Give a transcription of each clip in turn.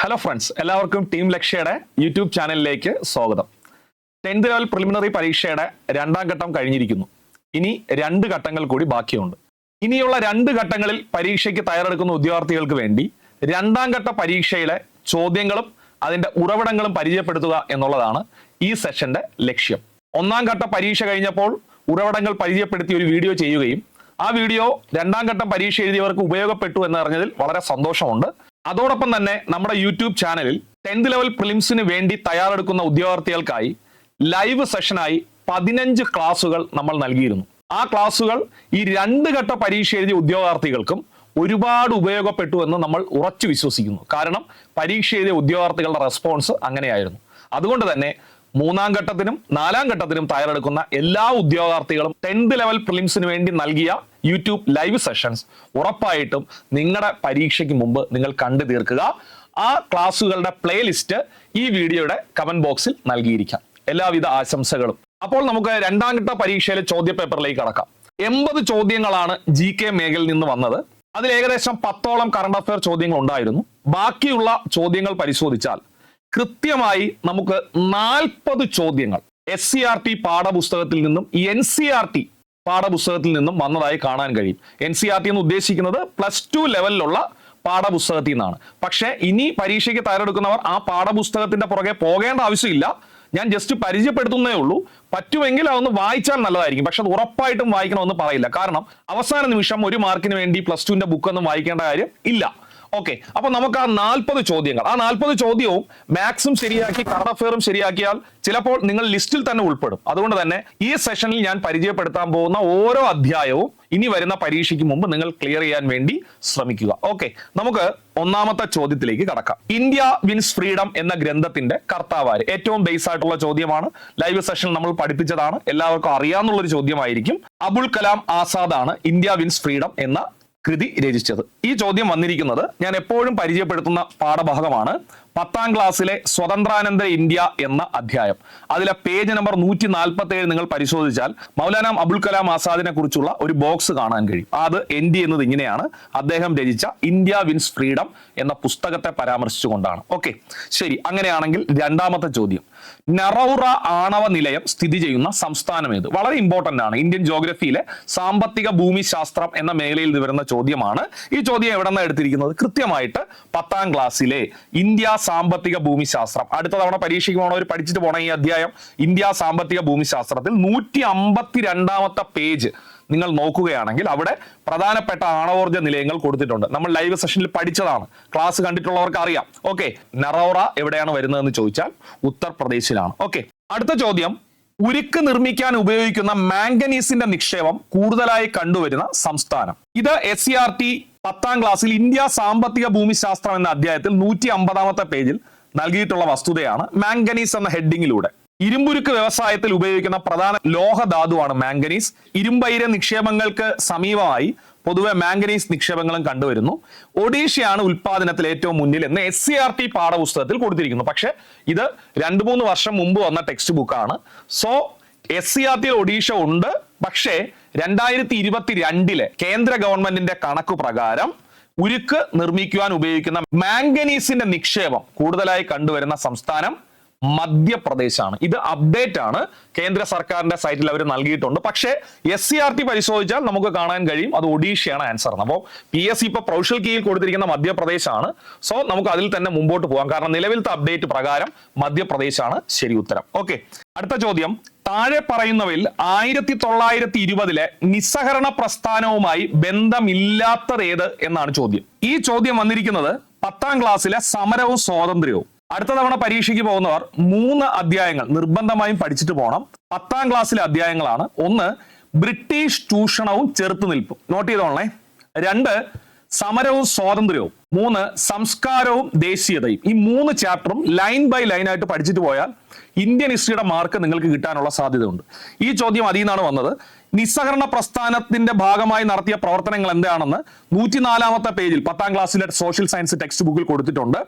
Hello friends എല്ലാവർക്കും team ലക്ഷ്യയുടെ YouTube ചാനലിലേക്ക് സ്വാഗതം. ടെൻത്ത് ലെവൽ പ്രിലിമിനറി പരീക്ഷയുടെ രണ്ടാം ഘട്ടം കഴിഞ്ഞിരിക്കുന്നു. ഇനി രണ്ട് ഘട്ടങ്ങൾ കൂടി ബാക്കിയുണ്ട്. ഇനിയുള്ള രണ്ട് ഘട്ടങ്ങളിൽ പരീക്ഷയ്ക്ക് തയ്യാറെടുക്കുന്ന ഉദ്യോഗാർത്ഥികൾക്ക് വേണ്ടി രണ്ടാം ഘട്ട പരീക്ഷയിലെ ചോദ്യങ്ങളും അതിന്റെ ഉറവിടങ്ങളും പരിചയപ്പെടുത്തുക എന്നുള്ളതാണ് ഈ സെഷന്റെ ലക്ഷ്യം. ഒന്നാം ഘട്ട പരീക്ഷ കഴിഞ്ഞപ്പോൾ ഉറവിടങ്ങൾ പരിചയപ്പെടുത്തി ഒരു വീഡിയോ ചെയ്യുകയും ആ വീഡിയോ രണ്ടാം ഘട്ടം പരീക്ഷ എഴുതിയവർക്ക് ഉപയോഗപ്പെട്ടു എന്ന് അറിഞ്ഞതിൽ വളരെ സന്തോഷമുണ്ട്. അതോടൊപ്പം തന്നെ നമ്മുടെ യൂട്യൂബ് ചാനലിൽ ടെൻത്ത് ലെവൽ പ്രിലിംസിന് വേണ്ടി തയ്യാറെടുക്കുന്ന ഉദ്യോഗാർത്ഥികൾക്കായി ലൈവ് സെഷനായി പതിനഞ്ച് ക്ലാസുകൾ നമ്മൾ നൽകിയിരുന്നു. ആ ക്ലാസുകൾ ഈ രണ്ട് ഘട്ട പരീക്ഷ എഴുതിയ ഉദ്യോഗാർത്ഥികൾക്കും ഒരുപാട് ഉപയോഗപ്പെട്ടു എന്ന് നമ്മൾ ഉറച്ചു വിശ്വസിക്കുന്നു. കാരണം പരീക്ഷ എഴുതിയ ഉദ്യോഗാർത്ഥികളുടെ റെസ്പോൺസ് അങ്ങനെയായിരുന്നു. അതുകൊണ്ട് തന്നെ മൂന്നാം ഘട്ടത്തിനും നാലാം ഘട്ടത്തിനും തയ്യാറെടുക്കുന്ന എല്ലാ ഉദ്യോഗാർത്ഥികളും ടെൻത്ത് ലെവൽ പ്രിലിംസിന് വേണ്ടി നൽകിയ യൂട്യൂബ് ലൈവ് സെഷൻസ് ഉറപ്പായിട്ടും നിങ്ങളുടെ പരീക്ഷയ്ക്ക് മുമ്പ് നിങ്ങൾ കണ്ടു തീർക്കുക. ആ ക്ലാസ്സുകളുടെ പ്ലേലിസ്റ്റ് ഈ വീഡിയോയുടെ കമന്റ് ബോക്സിൽ നൽകിയിരിക്കാം. എല്ലാവിധ ആശംസകളും. അപ്പോൾ നമുക്ക് രണ്ടാം ഘട്ട പരീക്ഷയിലെ ചോദ്യ പേപ്പറിലേക്ക് കടക്കാം. എൺപത് ചോദ്യങ്ങളാണ് ജി കെ മേഖലയിൽ നിന്ന് വന്നത്. അതിൽ ഏകദേശം പത്തോളം കറണ്ട് അഫയർ ചോദ്യങ്ങൾ ഉണ്ടായിരുന്നു. ബാക്കിയുള്ള ചോദ്യങ്ങൾ പരിശോധിച്ചാൽ കൃത്യമായി നമുക്ക് നാൽപ്പത് ചോദ്യങ്ങൾ. എസ് സി ആർ ടി പാഠപുസ്തകത്തിൽ നിന്നും എൻ സി ആർ ടി പാഠപുസ്തകത്തിൽ നിന്നും വന്നതായി കാണാൻ കഴിയും. എൻ സി ആർ ടി എന്ന് ഉദ്ദേശിക്കുന്നത് പ്ലസ് ടു ലെവലിലുള്ള പാഠപുസ്തകത്തിൽ നിന്നാണ്. പക്ഷേ ഇനി പരീക്ഷയ്ക്ക് തയ്യാറെടുക്കുന്നവർ ആ പാഠപുസ്തകത്തിന്റെ പുറകെ പോകേണ്ട ആവശ്യമില്ല. ഞാൻ ജസ്റ്റ് പരിചയപ്പെടുത്തുന്നേ ഉള്ളൂ. പറ്റുമെങ്കിൽ അതൊന്ന് വായിച്ചാൽ നല്ലതായിരിക്കും. പക്ഷെ അത് ഉറപ്പായിട്ടും വായിക്കണമെന്ന് പറയില്ല. കാരണം അവസാന നിമിഷം ഒരു മാർക്കിന് വേണ്ടി പ്ലസ് ടുവിന്റെ ബുക്ക് ഒന്നും വായിക്കേണ്ട കാര്യം ഇല്ല. ഓക്കെ അപ്പൊ നമുക്ക് ആ നാൽപ്പത് ചോദ്യങ്ങൾ. ആ നാൽപ്പത് ചോദ്യവും മാത്സും ശരിയാക്കി കറണ്ട് അഫെയറും ശരിയാക്കിയാൽ ചിലപ്പോൾ നിങ്ങൾ ലിസ്റ്റിൽ തന്നെ ഉൾപ്പെടും. അതുകൊണ്ട് തന്നെ ഈ സെഷനിൽ ഞാൻ പരിചയപ്പെടുത്താൻ പോകുന്ന ഓരോ അധ്യായവും ഇനി വരുന്ന പരീക്ഷയ്ക്ക് മുമ്പ് നിങ്ങൾ ക്ലിയർ ചെയ്യാൻ വേണ്ടി ശ്രമിക്കുക. ഓക്കെ നമുക്ക് ഒന്നാമത്തെ ചോദ്യത്തിലേക്ക് കടക്കാം. ഇന്ത്യ വിൻസ് ഫ്രീഡം എന്ന ഗ്രന്ഥത്തിന്റെ കർത്താവാര്. ഏറ്റവും ബേസ് ആയിട്ടുള്ള ചോദ്യമാണ്. ലൈവ് സെഷനിൽ നമ്മൾ പഠിപ്പിച്ചതാണ്. എല്ലാവർക്കും അറിയാവുന്ന ഒരു ചോദ്യമായിരിക്കും. അബുൽ കലാം ആസാദാണ് ഇന്ത്യ വിൻസ് ഫ്രീഡം എന്ന കൃതി രചിച്ചത്. ഈ ചോദ്യം വന്നിരിക്കുന്നത് ഞാൻ എപ്പോഴും പരിചയപ്പെടുത്തുന്ന പാഠഭാഗമാണ്. പത്താം ക്ലാസ്സിലെ സ്വതന്ത്രാനന്തര ഇന്ത്യ എന്ന അധ്യായം. അതിലെ പേജ് നമ്പർ നൂറ്റി നാൽപ്പത്തി ഏഴ് നിങ്ങൾ പരിശോധിച്ചാൽ മൗലാന അബുൽ കലാം ആസാദിനെ കുറിച്ചുള്ള ഒരു ബോക്സ് കാണാൻ കഴിയും. അത് എൻ ഡി എന്നത് ഇങ്ങനെയാണ്. അദ്ദേഹം രചിച്ച ഇന്ത്യ വിൻസ് ഫ്രീഡം എന്ന പുസ്തകത്തെ പരാമർശിച്ചുകൊണ്ടാണ്. ഓക്കെ. ശരി. അങ്ങനെയാണെങ്കിൽ രണ്ടാമത്തെ ചോദ്യം. നറൌറ ആണവ നിലയം സ്ഥിതി ചെയ്യുന്ന സംസ്ഥാനം ഏത്? വളരെ ഇമ്പോർട്ടന്റ് ആണ്. ഇന്ത്യൻ ജോഗ്രഫിയിലെ സാമ്പത്തിക ഭൂമിശാസ്ത്രം എന്ന മേഖലയിൽ നിന്ന് വരുന്ന ചോദ്യമാണ്. ഈ ചോദ്യം എവിടെ നിന്നാണ് എടുത്തിരിക്കുന്നത്? കൃത്യമായിട്ട് പത്താം ക്ലാസ്സിലെ ഇന്ത്യ സാമ്പത്തിക ഭൂമിശാസ്ത്രം അടുത്ത തവണ പരീക്ഷയ്ക്ക് പോകണവർ പഠിച്ചിട്ട് പോകണം ഈ അധ്യായം ഇന്ത്യ സാമ്പത്തിക ഭൂമിശാസ്ത്രത്തിൽ നൂറ്റി അമ്പത്തി രണ്ടാമത്തെ പേജ് നിങ്ങൾ നോക്കുകയാണെങ്കിൽ അവിടെ പ്രധാനപ്പെട്ട ആണവോർജ നിലയങ്ങൾ കൊടുത്തിട്ടുണ്ട്. നമ്മൾ ലൈവ് സെഷനിൽ പഠിച്ചതാണ്. ക്ലാസ് കണ്ടിട്ടുള്ളവർക്ക് അറിയാം. ഓക്കെ നറോറ എവിടെയാണ് വരുന്നതെന്ന് ചോദിച്ചാൽ ഉത്തർപ്രദേശിലാണ്. ഓക്കെ അടുത്ത ചോദ്യം. ഉരുക്ക് നിർമ്മിക്കാൻ ഉപയോഗിക്കുന്ന മാംഗനീസിന്റെ നിക്ഷേപം കൂടുതലായി കണ്ടുവരുന്ന സംസ്ഥാനം. ഇത് എസ് സി ആർ ടി പത്താം ക്ലാസ്സിൽ ഇന്ത്യ സാമ്പത്തിക ഭൂമിശാസ്ത്രം എന്ന അധ്യായത്തിൽ നൂറ്റി അമ്പതാമത്തെ പേജിൽ നൽകിയിട്ടുള്ള വസ്തുതയാണ് മാംഗനീസ് എന്ന ഹെഡിങ്ങിലൂടെ. ഇരുമ്പുരുക്ക് വ്യവസായത്തിൽ ഉപയോഗിക്കുന്ന പ്രധാന ലോഹധാതുവാണ് മാംഗനീസ്. ഇരുമ്പൈര നിക്ഷേപങ്ങൾക്ക് സമീപമായി പൊതുവെ മാംഗനീസ് നിക്ഷേപങ്ങളും കണ്ടുവരുന്നു. ഒഡീഷയാണ് ഉൽപാദനത്തിൽ ഏറ്റവും മുന്നിൽ എന്ന് എസ് സി ആർ ടി പാഠപുസ്തകത്തിൽ കൊടുത്തിരിക്കുന്നു. പക്ഷെ ഇത് രണ്ടു മൂന്ന് വർഷം മുമ്പ് വന്ന ടെക്സ്റ്റ് ബുക്കാണ് സോ എസ് സി ആർ ടിയിൽ ഒഡീഷ ഉണ്ട്. പക്ഷേ രണ്ടായിരത്തി ഇരുപത്തി രണ്ടിലെ കേന്ദ്ര ഗവൺമെന്റിന്റെ കണക്ക് പ്രകാരം ഉരുക്ക് നിർമ്മിക്കുവാൻ ഉപയോഗിക്കുന്ന മാംഗനീസിന്റെ നിക്ഷേപം കൂടുതലായി കണ്ടുവരുന്ന സംസ്ഥാനം മധ്യപ്രദേശാണ്. ഇത് അപ്ഡേറ്റ് ആണ്. കേന്ദ്ര സർക്കാരിന്റെ സൈറ്റിൽ അവർ നൽകിയിട്ടുണ്ട്. പക്ഷേ എസ് സി ആർ ടി പരിശോധിച്ചാൽ നമുക്ക് കാണാൻ കഴിയും അത് ഒഡീഷയാണ് ആൻസർ അപ്പോൾ പി എസ് സി ഇപ്പൊ പ്രൗഷൽ കീയിൽ കൊടുത്തിരിക്കുന്ന മധ്യപ്രദേശാണ്. സോ നമുക്ക് അതിൽ തന്നെ മുമ്പോട്ട് പോകാം. കാരണം നിലവിലത്തെ അപ്ഡേറ്റ് പ്രകാരം മധ്യപ്രദേശാണ് ശരി ഉത്തരം. ഓക്കെ അടുത്ത ചോദ്യം. താഴെ പറയുന്നവയിൽ ആയിരത്തി തൊള്ളായിരത്തി ഇരുപതിലെ നിസ്സഹരണ പ്രസ്ഥാനവുമായി ബന്ധമില്ലാത്തതേത് എന്നാണ് ചോദ്യം. ഈ ചോദ്യം വന്നിരിക്കുന്നത് പത്താം ക്ലാസ്സിലെ സമരവും സ്വാതന്ത്ര്യവും. അടുത്ത തവണ പരീക്ഷയ്ക്ക് പോകുന്നവർ മൂന്ന് അധ്യായങ്ങൾ നിർബന്ധമായും പഠിച്ചിട്ട് പോകണം പത്താം ക്ലാസ്സിലെ അധ്യായങ്ങളാണ്. ഒന്ന് ബ്രിട്ടീഷ് ചൂഷണവും ചെറുത്തുനിൽപ്പും നോട്ട് ചെയ്തോളേ രണ്ട് സമരവും സ്വാതന്ത്ര്യവും. മൂന്ന് സംസ്കാരവും ദേശീയതയും. ഈ മൂന്ന് ചാപ്റ്ററും ലൈൻ ബൈ ലൈൻ ആയിട്ട് പഠിച്ചിട്ട് പോയാൽ ഇന്ത്യൻ ഹിസ്റ്ററിയുടെ മാർക്ക് നിങ്ങൾക്ക് കിട്ടാനുള്ള സാധ്യതയുണ്ട്. ഈ ചോദ്യം അതിൽ നിന്നാണ് വന്നത്. നിസ്സഹരണ പ്രസ്ഥാനത്തിന്റെ ഭാഗമായി നടത്തിയ പ്രവർത്തനങ്ങൾ എന്താണെന്ന് നൂറ്റിനാലാമത്തെ പേജിൽ പത്താം ക്ലാസ്സിലെ സോഷ്യൽ സയൻസ് ടെക്സ്റ്റ് ബുക്കിൽ കൊടുത്തിട്ടുണ്ട്.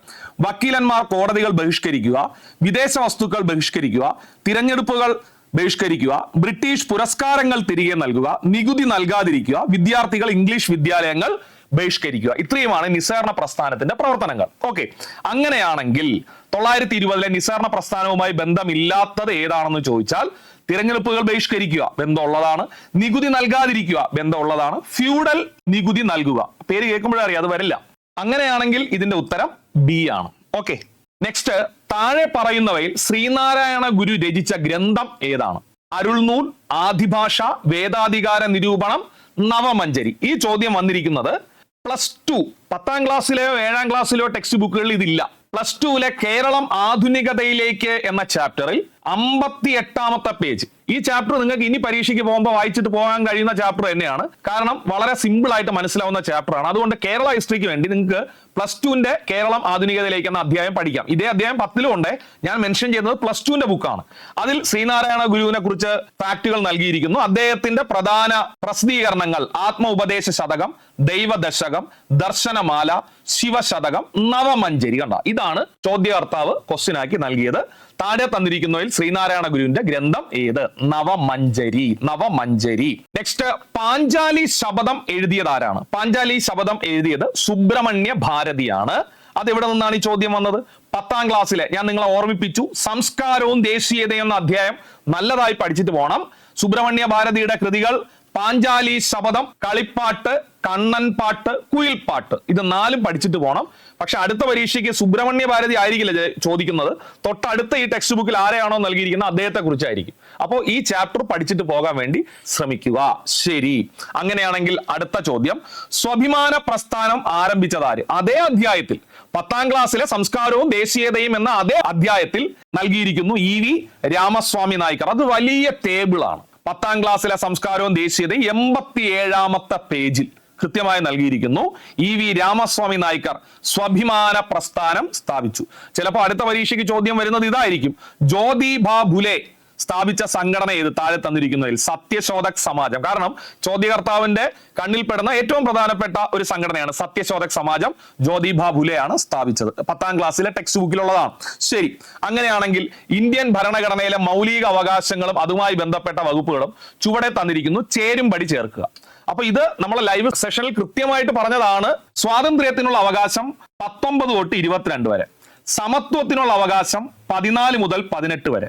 വക്കീലന്മാർ കോടതികൾ ബഹിഷ്കരിക്കുക വിദേശ വസ്തുക്കൾ ബഹിഷ്കരിക്കുക തിരഞ്ഞെടുപ്പുകൾ ബഹിഷ്കരിക്കുക ബ്രിട്ടീഷ് പുരസ്കാരങ്ങൾ തിരികെ നൽകുക നികുതി നൽകാതിരിക്കുക വിദ്യാർത്ഥികൾ ഇംഗ്ലീഷ് വിദ്യാലയങ്ങൾ ബഹിഷ്കരിക്കുക. ഇത്രയുമാണ് നിസ്സഹരണ പ്രസ്ഥാനത്തിന്റെ പ്രവർത്തനങ്ങൾ. ഓക്കെ അങ്ങനെയാണെങ്കിൽ തൊള്ളായിരത്തി ഇരുപതിലെ നിസ്സഹരണ പ്രസ്ഥാനവുമായി ബന്ധമില്ലാത്തത് ഏതാണെന്ന് ചോദിച്ചാൽ തിരഞ്ഞെടുപ്പുകൾ ബഹിഷ്കരിക്കുക ബന്ധമുള്ളതാണ്. നികുതി നൽകാതിരിക്കുക ബന്ധമുള്ളതാണ്. ഫ്യൂഡൽ നികുതി നൽകുക. പേര് കേൾക്കുമ്പോഴേ അറിയാം അത് വരില്ല. അങ്ങനെയാണെങ്കിൽ ഇതിന്റെ ഉത്തരം ബി ആണ്. ഓക്കെ. നെക്സ്റ്റ് താഴെ പറയുന്നവയിൽ ശ്രീനാരായണ ഗുരു രചിച്ച ഗ്രന്ഥം ഏതാണ്? അരുൾനൂൽ ആദിഭാഷ വേദാധികാര നിരൂപണം നവമഞ്ചരി. ഈ ചോദ്യം വന്നിരിക്കുന്നത് പ്ലസ് ടു പത്താം ക്ലാസ്സിലെയോ ഏഴാം ക്ലാസ്സിലെയോ ടെക്സ്റ്റ് ബുക്കുകളിൽ ഇതില്ല. പ്ലസ് ടുവിലെ കേരളം ആധുനികതയിലേക്ക് എന്ന ചാപ്റ്ററിൽ അമ്പത്തി എട്ടാമത്തെ പേജ്. ഈ ചാപ്റ്റർ നിങ്ങൾക്ക് ഇനി പരീക്ഷയ്ക്ക് പോകുമ്പോൾ വായിച്ചിട്ട് പോകാൻ കഴിയുന്ന ചാപ്റ്റർ തന്നെയാണ്. കാരണം വളരെ സിമ്പിൾ ആയിട്ട് മനസ്സിലാവുന്ന ചാപ്റ്റർ ആണ്. അതുകൊണ്ട് കേരള ഹിസ്റ്ററിക്ക് വേണ്ടി നിങ്ങൾക്ക് പ്ലസ് ടുവിന്റെ കേരളം ആധുനികതയിലേക്ക് എന്ന അധ്യായം പഠിക്കാം. ഇതേ അധ്യായം പത്തിലും ഉണ്ട്. ഞാൻ മെൻഷൻ ചെയ്യുന്നത് പ്ലസ് ടുവിന്റെ ബുക്കാണ് അതിൽ ശ്രീനാരായണ ഗുരുവിനെ കുറിച്ച് ഫാക്ടുകൾ നൽകിയിരിക്കുന്നു. അദ്ദേഹത്തിന്റെ പ്രധാന പ്രസിദ്ധീകരണങ്ങൾ ആത്മ ഉപദേശ ശതകം ദൈവദശകം ദർശനമാല ശിവശതകം നവമഞ്ചരി. കണ്ട? ഇതാണ് ചോദ്യകർത്താവ് ക്വസ്റ്റ്യൻ ആക്കി നൽകിയത്. താഴെ തന്നിരിക്കുന്നതിൽ ശ്രീനാരായണ ഗുരുവിന്റെ ഗ്രന്ഥം ഏത്? നവമഞ്ചരി. നവമഞ്ചരി. നെക്സ്റ്റ് പാഞ്ചാലി ശബദം എഴുതിയത് ആരാണ്? പാഞ്ചാലി ശബദം എഴുതിയത് സുബ്രഹ്മണ്യ ഭാരതിയാണ്. അത് എവിടെ നിന്നാണ് ഈ ചോദ്യം വന്നത്? പത്താം ക്ലാസ്സിലെ. ഞാൻ നിങ്ങളെ ഓർമ്മിപ്പിച്ചു. സംസ്കാരവും ദേശീയതയും എന്ന അധ്യായം നല്ലതായി പഠിച്ചിട്ട് പോകണം സുബ്രഹ്മണ്യ ഭാരതിയുടെ കൃതികൾ പാഞ്ചാലി ശബദം കളിപ്പാട്ട് കണ്ണൻ പാട്ട് കുയിൽപ്പാട്ട് ഇത് നാലും പഠിച്ചിട്ട് പോകണം പക്ഷെ അടുത്ത പരീക്ഷയ്ക്ക് സുബ്രഹ്മണ്യ ഭാരതി ആയിരിക്കില്ല ചോദിക്കുന്നത്. തൊട്ടടുത്ത ഈ ടെക്സ്റ്റ് ബുക്കിൽ ആരെയാണോ നൽകിയിരിക്കുന്നത് അദ്ദേഹത്തെ കുറിച്ചായിരിക്കും. അപ്പോൾ ഈ ചാപ്റ്റർ പഠിച്ചിട്ട് പോകാൻ വേണ്ടി ശ്രമിക്കുക. ശരി. അങ്ങനെയാണെങ്കിൽ അടുത്ത ചോദ്യം. സ്വാഭിമാന പ്രസ്ഥാനം ആരംഭിച്ചതാര്? അതേ അധ്യായത്തിൽ പത്താം ക്ലാസ്സിലെ സംസ്കാരവും ദേശീയതയും എന്ന അതേ അധ്യായത്തിൽ നൽകിയിരിക്കുന്നു ഇ വി രാമസ്വാമി നായിക്കർ അത് വലിയ ടേബിളാണ് പത്താം ക്ലാസ്സിലെ സംസ്കാരവും ദേശീയതയും എൺപത്തി ഏഴാമത്തെ പേജിൽ കൃത്യമായി നൽകിയിരിക്കുന്നു. ഇ വി രാമസ്വാമി നായ്ക്കർ സ്വാഭിമാന പ്രസ്ഥാനം സ്ഥാപിച്ചു. ചിലപ്പോൾ അടുത്ത പരീക്ഷയ്ക്ക് ചോദ്യം വരുന്നത് ഇതായിരിക്കും. ജ്യോതിബാ ഫുലെ സ്ഥാപിച്ച സംഘടന ഏത്? താഴെ തന്നിരിക്കുന്നതിൽ സത്യശോധക് സമാജം. കാരണം ചോദ്യകർത്താവിന്റെ കണ്ണിൽപ്പെടുന്ന ഏറ്റവും പ്രധാനപ്പെട്ട ഒരു സംഘടനയാണ് സത്യശോധക് സമാജം. ജ്യോതിബ ഫുലെയാണ് സ്ഥാപിച്ചത്. പത്താം ക്ലാസ്സിലെ ടെക്സ്റ്റ് ബുക്കിലുള്ളതാണ് ശരി. അങ്ങനെയാണെങ്കിൽ ഇന്ത്യൻ ഭരണഘടനയിലെ മൗലിക അവകാശങ്ങളും അതുമായി ബന്ധപ്പെട്ട വകുപ്പുകളും ചുവടെ തന്നിരിക്കുന്നു. ചേരുംപടി ചേർക്കുക. അപ്പൊ ഇത് നമ്മളെ ലൈവ് സെഷനിൽ കൃത്യമായിട്ട് പറഞ്ഞതാണ് സ്വാതന്ത്ര്യത്തിനുള്ള അവകാശം പത്തൊമ്പത് തൊട്ട് ഇരുപത്തിരണ്ട് വരെ. സമത്വത്തിനുള്ള അവകാശം പതിനാല് മുതൽ പതിനെട്ട് വരെ.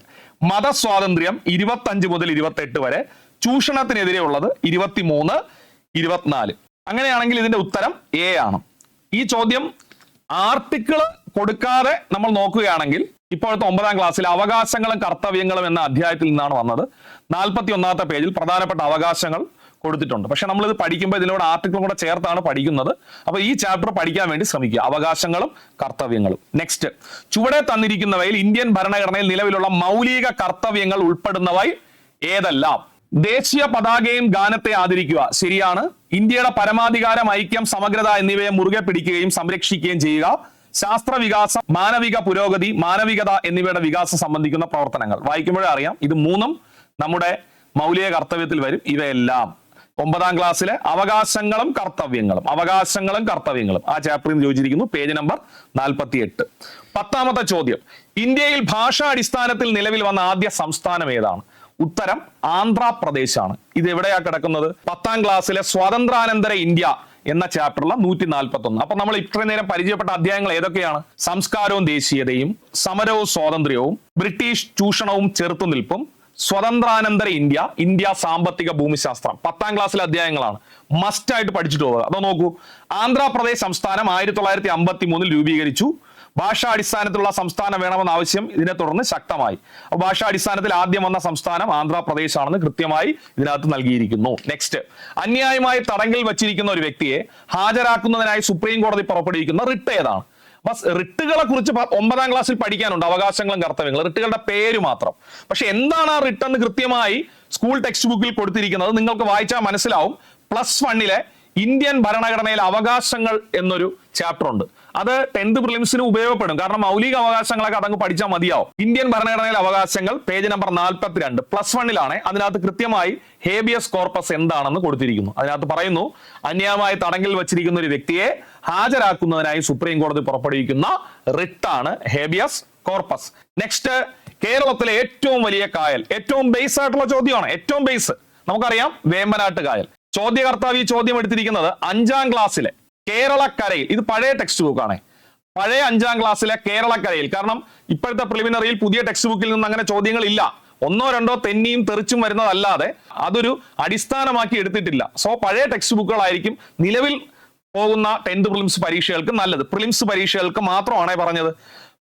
മതസ്വാതന്ത്ര്യം ഇരുപത്തഞ്ച് മുതൽ ഇരുപത്തെട്ട് വരെ ചൂഷണത്തിനെതിരെ ഉള്ളത് ഇരുപത്തിമൂന്ന് ഇരുപത്തിനാല്. അങ്ങനെയാണെങ്കിൽ ഇതിന്റെ ഉത്തരം എ ആണ്. ഈ ചോദ്യം ആർട്ടിക്കിൾ കൊടുക്കാതെ നമ്മൾ നോക്കുകയാണെങ്കിൽ ഇപ്പോഴത്തെ ഒമ്പതാം ക്ലാസ്സിൽ അവകാശങ്ങളും കർത്തവ്യങ്ങളും എന്ന അധ്യായത്തിൽ നിന്നാണ് വന്നത്. നാൽപ്പത്തി ഒന്നാമത്തെ പേജിൽ പ്രധാനപ്പെട്ട അവകാശങ്ങൾ കൊടുത്തിട്ടുണ്ട്. പക്ഷെ നമ്മൾ ഇത് പഠിക്കുമ്പോൾ ഇതിലൂടെ ആർട്ടിക്കിളും കൂടെ ചേർത്താണ് പഠിക്കുന്നത്. അപ്പൊ ഈ ചാപ്റ്റർ പഠിക്കാൻ വേണ്ടി ശ്രമിക്കുക. അവകാശങ്ങളും കർത്തവ്യങ്ങളും. നെക്സ്റ്റ് ചുവടെ തന്നിരിക്കുന്നവയിൽ ഇന്ത്യൻ ഭരണഘടനയിൽ നിലവിലുള്ള മൗലിക കർത്തവ്യങ്ങൾ ഉൾപ്പെടുന്നവയിൽ ഏതെല്ലാം? ദേശീയ പതാകയും ഗാനത്തെ ആദരിക്കുക. ശരിയാണ്. ഇന്ത്യയുടെ പരമാധികാരം ഐക്യം സമഗ്രത എന്നിവയെ മുറുകെ പിടിക്കുകയും സംരക്ഷിക്കുകയും ചെയ്യുക. ശാസ്ത്ര വികാസം മാനവിക പുരോഗതി മാനവികത എന്നിവയുടെ വികാസം സംബന്ധിക്കുന്ന പ്രവർത്തനങ്ങൾ. വായിക്കുമ്പോഴേ അറിയാം. ഇത് മൂന്നും നമ്മുടെ മൗലിക കർത്തവ്യത്തിൽ വരും. ഇവയെല്ലാം. ഒമ്പതാം ക്ലാസ്സിലെ അവകാശങ്ങളും കർത്തവ്യങ്ങളും അവകാശങ്ങളും കർത്തവ്യങ്ങളും. ആ ചാപ്റ്ററിൽ നിന്ന് ചോദിച്ചിരിക്കുന്നു പേജ് നമ്പർ നാൽപ്പത്തി എട്ട് പത്താമത്തെ ചോദ്യം ഇന്ത്യയിൽ ഭാഷാ അടിസ്ഥാനത്തിൽ നിലവിൽ വന്ന ആദ്യ സംസ്ഥാനം ഏതാണ്? ഉത്തരം ആന്ധ്രാപ്രദേശാണ്. ഇത് എവിടെയാ കിടക്കുന്നത്? പത്താം ക്ലാസ്സിലെ സ്വാതന്ത്ര്യാനന്തര ഇന്ത്യ എന്ന ചാപ്റ്ററിലെ നൂറ്റി നാൽപ്പത്തി ഒന്ന് അപ്പൊ നമ്മൾ ഇത്രയും നേരം പരിചയപ്പെട്ട അധ്യായങ്ങൾ ഏതൊക്കെയാണ്? സംസ്കാരവും ദേശീയതയും സമരവും സ്വാതന്ത്ര്യവും ബ്രിട്ടീഷ് ചൂഷണവും ചെറുത്തുനിൽപ്പും സ്വതന്ത്രാനന്തര ഇന്ത്യ ഇന്ത്യ സാമ്പത്തിക ഭൂമിശാസ്ത്രം. പത്താം ക്ലാസ്സിലെ അധ്യായങ്ങളാണ്. മസ്റ്റ് ആയിട്ട് പഠിച്ചിട്ട് പോകുക അതോ നോക്കൂ. ആന്ധ്രാപ്രദേശ് സംസ്ഥാനം ആയിരത്തി തൊള്ളായിരത്തി അമ്പത്തി മൂന്നിൽ രൂപീകരിച്ചു. ഭാഷാ അടിസ്ഥാനത്തിലുള്ള സംസ്ഥാനം വേണമെന്ന ആവശ്യം ഇതിനെ തുടർന്ന് ശക്തമായി. അപ്പൊ ഭാഷാ അടിസ്ഥാനത്തിൽ ആദ്യം വന്ന സംസ്ഥാനം ആന്ധ്രാപ്രദേശ് ആണെന്ന് കൃത്യമായി ഇതിനകത്ത് നൽകിയിരിക്കുന്നു. നെക്സ്റ്റ് അന്യായമായി തടങ്കിൽ വച്ചിരിക്കുന്ന ഒരു വ്യക്തിയെ ഹാജരാക്കുന്നതിനായി സുപ്രീം കോടതി പുറപ്പെടുവിക്കുന്ന റിട്ട് ഏതാണ്? റിട്ടുകളെ കുറിച്ച് ഒമ്പതാം ക്ലാസ്സിൽ പഠിക്കാനുണ്ട്. അവകാശങ്ങളും കർത്തവ്യങ്ങളും. റിട്ടുകളുടെ പേര് മാത്രം. പക്ഷെ എന്താണ് ആ റിട്ട് എന്ന് കൃത്യമായി സ്കൂൾ ടെക്സ്റ്റ് ബുക്കിൽ കൊടുത്തിരിക്കുന്നത്? നിങ്ങൾക്ക് വായിച്ചാൽ മനസ്സിലാവും. പ്ലസ് വണ്ണിലെ ഇന്ത്യൻ ഭരണഘടനയിൽ അവകാശങ്ങൾ എന്നൊരു ചാപ്റ്റർ ഉണ്ട് അത് ടെൻത്ത് പ്രിലിംസിന് ഉപയോഗപ്പെടും. കാരണം മൗലിക അവകാശങ്ങളൊക്കെ അതങ്ങ് പഠിച്ചാൽ മതിയാവും. ഇന്ത്യൻ ഭരണഘടനയിലെ അവകാശങ്ങൾ പേജ് നമ്പർ നാൽപ്പത്തിരണ്ട്. പ്ലസ് വണ്ണിലാണ്. അതിനകത്ത് കൃത്യമായി ഹേബിയസ് കോർപ്പസ് എന്താണെന്ന് കൊടുത്തിരിക്കുന്നു. അതിനകത്ത് പറയുന്നു അന്യായമായി തടങ്കിൽ വച്ചിരിക്കുന്ന ഒരു വ്യക്തിയെ ഹാജരാക്കുന്നതിനായി സുപ്രീം കോടതി പുറപ്പെടുവിക്കുന്ന റിട്ടാണ് ഹേബിയസ് കോർപ്പസ്. നെക്സ്റ്റ് കേരളത്തിലെ ഏറ്റവും വലിയ കായൽ ഏറ്റവും ബേസ് ആയിട്ടുള്ള ചോദ്യമാണ് ഏറ്റവും ബേസ് നമുക്കറിയാം വേമ്പനാട്ട് കായൽ. ചോദ്യകർത്താവ് ഈ ചോദ്യം എടുത്തിരിക്കുന്നത് അഞ്ചാം ക്ലാസ്സിലെ കേരളക്കരയിൽ. ഇത് പഴയ ടെക്സ്റ്റ് ബുക്കാണ് പഴയ അഞ്ചാം ക്ലാസ്സിലെ കേരളക്കരയിൽ. കാരണം ഇപ്പോഴത്തെ പ്രിലിമിനറിയിൽ പുതിയ ടെക്സ്റ്റ് ബുക്കിൽ നിന്ന് അങ്ങനെ ചോദ്യങ്ങൾ ഇല്ല ഒന്നോ രണ്ടോ തെന്നിയും തെറിച്ചും വരുന്നതല്ലാതെ അതൊരു അടിസ്ഥാനമാക്കി എടുത്തിട്ടില്ല. സോ പഴയ ടെക്സ്റ്റ് ബുക്കുകളായിരിക്കും നിലവിൽ പോകുന്ന ടെൻത്ത് പ്രിലിംസ് പരീക്ഷകൾക്ക് നല്ലത്. പ്രിലിംസ് പരീക്ഷകൾക്ക് മാത്രമാണ് പറഞ്ഞത്.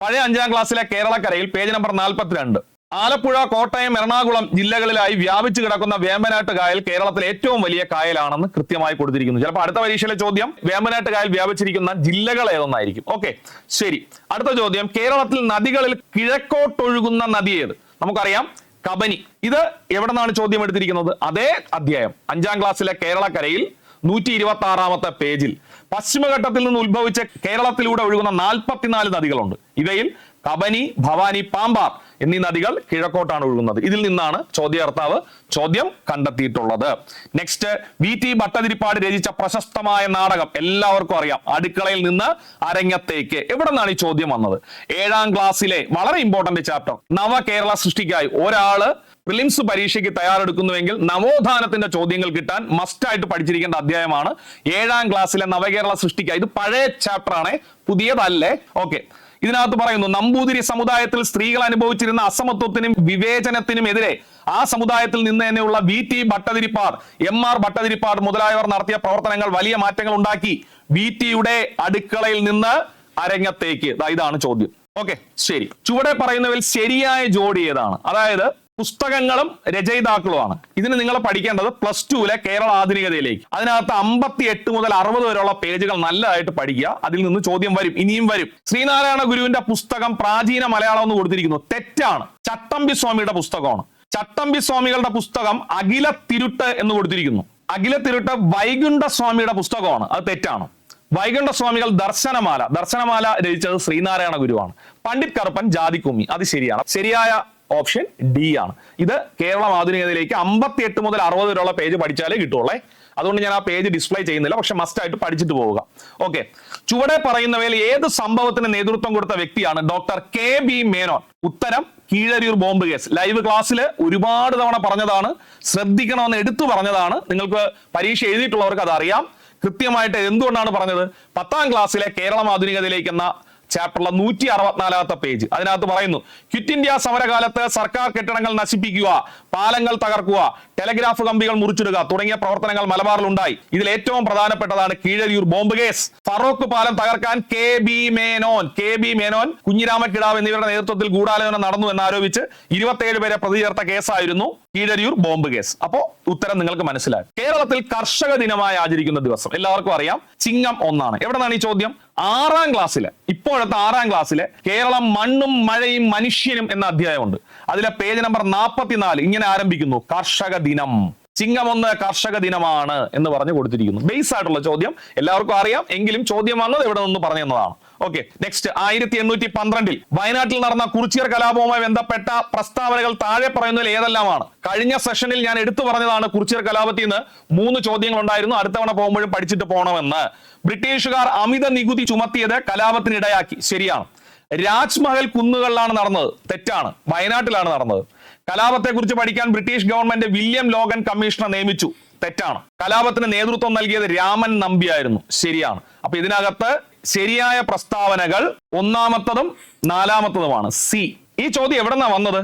പഴയ അഞ്ചാം ക്ലാസ്സിലെ കേരളക്കരയിൽ പേജ് നമ്പർ നാൽപ്പത്തിരണ്ട്. ആലപ്പുഴ കോട്ടയം എറണാകുളം ജില്ലകളിലായി വ്യാപിച്ചു കിടക്കുന്ന വേമ്പനാട്ട് കായൽ കേരളത്തിലെ ഏറ്റവും വലിയ കായലാണെന്ന് കൃത്യമായി കൊടുത്തിരിക്കുന്നു. ചിലപ്പോൾ അടുത്ത പരീക്ഷയിലെ ചോദ്യം വേമ്പനാട്ട് കായൽ വ്യാപിച്ചിരിക്കുന്ന ജില്ലകൾ ഏതൊന്നായിരിക്കും? ഓക്കെ ശരി. അടുത്ത ചോദ്യം കേരളത്തിൽ നദികളിൽ കിഴക്കോട്ടൊഴുകുന്ന നദി ഏത്? നമുക്കറിയാം കബനി. ഇത് എവിടെ നിന്നാണ് ചോദ്യം എടുത്തിരിക്കുന്നത്? അതേ അധ്യായം. അഞ്ചാം ക്ലാസ്സിലെ കേരളക്കരയിൽ നൂറ്റി ഇരുപത്തി ആറാമത്തെ പേജിൽ പശ്ചിമഘട്ടത്തിൽ നിന്ന് ഉത്ഭവിച്ച കേരളത്തിലൂടെ ഒഴുകുന്ന നാൽപ്പത്തിനാല് നദികളുണ്ട്. ഇവയിൽ കബനി ഭവാനി പാമ്പാർ എന്നീ നദികൾ കിഴക്കോട്ടാണ് ഒഴുകുന്നത്. ഇതിൽ നിന്നാണ് ചോദ്യാർത്ഥാവ് ചോദ്യം കണ്ടെത്തിയിട്ടുള്ളത്. നെക്സ്റ്റ് വി ടി ഭട്ടതിരിപ്പാട് രചിച്ച പ്രശസ്തമായ നാടകം എല്ലാവർക്കും അറിയാം. അടുക്കളയിൽ നിന്ന് അരങ്ങത്തേക്ക്. എവിടെ നിന്നാണ് ഈ ചോദ്യം വന്നത്? ഏഴാം ക്ലാസ്സിലെ വളരെ ഇമ്പോർട്ടന്റ് ചാപ്റ്റർ നവകേരള സൃഷ്ടിക്കായി ഒരാൾ പ്രിലിംസ് പരീക്ഷയ്ക്ക് തയ്യാറെടുക്കുന്നുവെങ്കിൽ നവോത്ഥാനത്തിന്റെ ചോദ്യങ്ങൾ കിട്ടാൻ മസ്റ്റ് ആയിട്ട് പഠിച്ചിരിക്കേണ്ട അധ്യായമാണ്. ഏഴാം ക്ലാസ്സിലെ നവകേരള സൃഷ്ടിക്ക. ഇത് പഴയ ചാപ്റ്റർ ആണ് പുതിയതല്ലേ? ഓക്കെ ഇതിനകത്ത് പറയുന്നു നമ്പൂതിരി സമുദായത്തിൽ സ്ത്രീകൾ അനുഭവിച്ചിരുന്ന അസമത്വത്തിനും വിവേചനത്തിനും എതിരെ ആ സമുദായത്തിൽ നിന്ന് തന്നെയുള്ള V T Bhattathiripad M R Bhattathiripad മുതലായവർ നടത്തിയ പ്രവർത്തനങ്ങൾ വലിയ മാറ്റങ്ങൾ ഉണ്ടാക്കി. വി ടിയുടെ അടുക്കളയിൽ നിന്ന് അരങ്ങത്തേക്ക്. ഇതാണ് ചോദ്യം. ഓക്കെ ശരി. ചുവടെ പറയുന്നവൽ ശരിയായ ജോഡി ഏതാണ്? അതായത് പുസ്തകങ്ങളും രചയിതാക്കളുമാണ്. ഇതിന് നിങ്ങൾ പഠിക്കേണ്ടത് പ്ലസ് ടുവിലെ കേരള ആധുനികതയിലേക്ക്. അതിനകത്ത് അമ്പത്തി എട്ട് മുതൽ അറുപത് വരെയുള്ള പേജുകൾ നല്ലതായിട്ട് പഠിക്കുക. അതിൽ നിന്ന് ചോദ്യം വരും ഇനിയും വരും. ശ്രീനാരായണ ഗുരുവിന്റെ പുസ്തകം പ്രാചീന മലയാളം എന്ന് കൊടുത്തിരിക്കുന്നു. തെറ്റാണ്. ചട്ടമ്പി സ്വാമിയുടെ പുസ്തകമാണ്. ചട്ടമ്പി സ്വാമികളുടെ പുസ്തകം അഖില തിരുട്ട് എന്ന് കൊടുത്തിരിക്കുന്നു. അഖില തിരുട്ട് വൈകുണ്ഠ സ്വാമിയുടെ പുസ്തകമാണ്. അത് തെറ്റാണ്. വൈകുണ്ഠ സ്വാമികൾ ദർശനമാല. ദർശനമാല രചിച്ചത് ശ്രീനാരായണ ഗുരുവാണ്. പണ്ഡിറ്റ് കറുപ്പൻ ജാതിക്കുമ്മി. അത് ശരിയാണ്. ശരിയായ ഓപ്ഷൻ ഡി ആണ്. ഇത് കേരളം ആധുനികതയിലേക്ക് അമ്പത്തി എട്ട് മുതൽ അറുപത് വരെയുള്ള പേജ് പഠിച്ചാലേ കിട്ടുള്ളേ അതുകൊണ്ട് ഞാൻ ആ പേജ് ഡിസ്പ്ലേ ചെയ്യുന്നില്ല. പക്ഷെ മസ്റ്റ് ആയിട്ട് പഠിച്ചിട്ട് പോവുക. ഓക്കെ ചുവടെ പറയുന്നവയിൽ ഏത് സംഭവത്തിന് നേതൃത്വം കൊടുത്ത വ്യക്തിയാണ് ഡോക്ടർ കെ ബി മേനോൻ? ഉത്തരം കീഴരിയൂർ ബോംബ് കേസ്. ലൈവ് ക്ലാസ്സിൽ ഒരുപാട് തവണ പറഞ്ഞതാണ്. ശ്രദ്ധിക്കണമെന്ന് എടുത്തു പറഞ്ഞതാണ്. നിങ്ങൾക്ക് പരീക്ഷ എഴുതിയിട്ടുള്ളവർക്ക് അത് അറിയാം കൃത്യമായിട്ട് എന്തുകൊണ്ടാണ് പറഞ്ഞത്? പത്താം ക്ലാസ്സിലെ കേരളം ആധുനികതയിലേക്ക് എന്ന ചാപ്റ്ററിലെ നൂറ്റി അറുപത്തിനാലാമത്തെ പേജ് അതിനകത്ത് പറയുന്നു ക്വിറ്റ് ഇന്ത്യ സമരകാലത്ത് സർക്കാർ കെട്ടിടങ്ങൾ നശിപ്പിക്കുക പാലങ്ങൾ തകർക്കുക ടെലഗ്രാഫ് കമ്പികൾ മുറിച്ചിടുക തുടങ്ങിയ പ്രവർത്തനങ്ങൾ മലബാറിൽ ഉണ്ടായി ഇതിൽ ഏറ്റവും പ്രധാനപ്പെട്ടതാണ് കീഴരിയൂർ ബോംബ് കേസ്. ഫറോക്ക് പാലം തകർക്കാൻ K. B. Menon K. B. Menon Kunhirama Kidavu എന്നിവരുടെ നേതൃത്വത്തിൽ ഗൂഢാലോചന നടന്നു എന്നാരോപിച്ച് ഇരുപത്തിയേഴ് പേരെ പ്രതി ചേർത്ത കേസായിരുന്നു കീഴരിയൂർ ബോംബ് കേസ്. അപ്പോ ഉത്തരം നിങ്ങൾക്ക് മനസ്സിലായി. കേരളത്തിൽ കർഷക ദിനമായി ആചരിക്കുന്ന ദിവസം. എല്ലാവർക്കും അറിയാം. ചിങ്ങം ഒന്നാണ്. എവിടെ നിന്നാണ് ഈ ചോദ്യം? ആറാം ക്ലാസ്സിലെ ഇപ്പോഴത്തെ ആറാം ക്ലാസ്സിലെ കേരളം മണ്ണും മഴയും മനുഷ്യനും എന്ന അധ്യായമുണ്ട്. അതിലെ പേജ് നമ്പർ നാൽപ്പത്തിനാല് ഇങ്ങനെ ആരംഭിക്കുന്നു. കർഷക ദിനം. ചിങ്ങം ഒന്ന് കർഷക ദിനമാണ് എന്ന് പറഞ്ഞു കൊടുത്തിരിക്കുന്നു. ബേസ് ആയിട്ടുള്ള ചോദ്യം എല്ലാവർക്കും അറിയാം. എങ്കിലും ചോദ്യം വന്നത് എവിടെ നിന്ന് പറഞ്ഞു തന്നതാണ് ഓക്കെ നെക്സ്റ്റ് ആയിരത്തി എണ്ണൂറ്റി പന്ത്രണ്ടിൽ വയനാട്ടിൽ നടന്ന കുറിച്ചിയർ കലാപവുമായി ബന്ധപ്പെട്ട പ്രസ്താവനകൾ താഴെ പറയുന്നതിൽ ഏതെല്ലാമാണ്? കഴിഞ്ഞ സെഷനിൽ ഞാൻ എടുത്തു പറഞ്ഞതാണ് കുറിച്ചിയർ കലാപത്തിൽ നിന്ന് മൂന്ന് ചോദ്യങ്ങൾ ഉണ്ടായിരുന്നു അടുത്ത തവണ പോകുമ്പോഴും പഠിച്ചിട്ട് പോകണമെന്ന്. ബ്രിട്ടീഷുകാർ അമിത നികുതി ചുമത്തിയത് കലാപത്തിനിടയാക്കി ശരിയാണ്. രാജ്മഹൽ കുന്നുകളിലാണ് നടന്നത്. തെറ്റാണ്. വയനാട്ടിലാണ് നടന്നത്. കലാപത്തെ കുറിച്ച് പഠിക്കാൻ British government William Logan commissioner നിയമിച്ചു. തെറ്റാണ്. കലാപത്തിന് നേതൃത്വം നൽകിയത് രാമൻ നമ്പിയായിരുന്നു. ശരിയാണ്. അപ്പൊ ഇതിനകത്ത് ശരിയായ പ്രസ്താവനകൾ ഒന്നാമത്തതും നാലാമത്തതുമാണ് സി. ഈ ചോദ്യം എവിടെ നിന്നാണ് വന്നത്?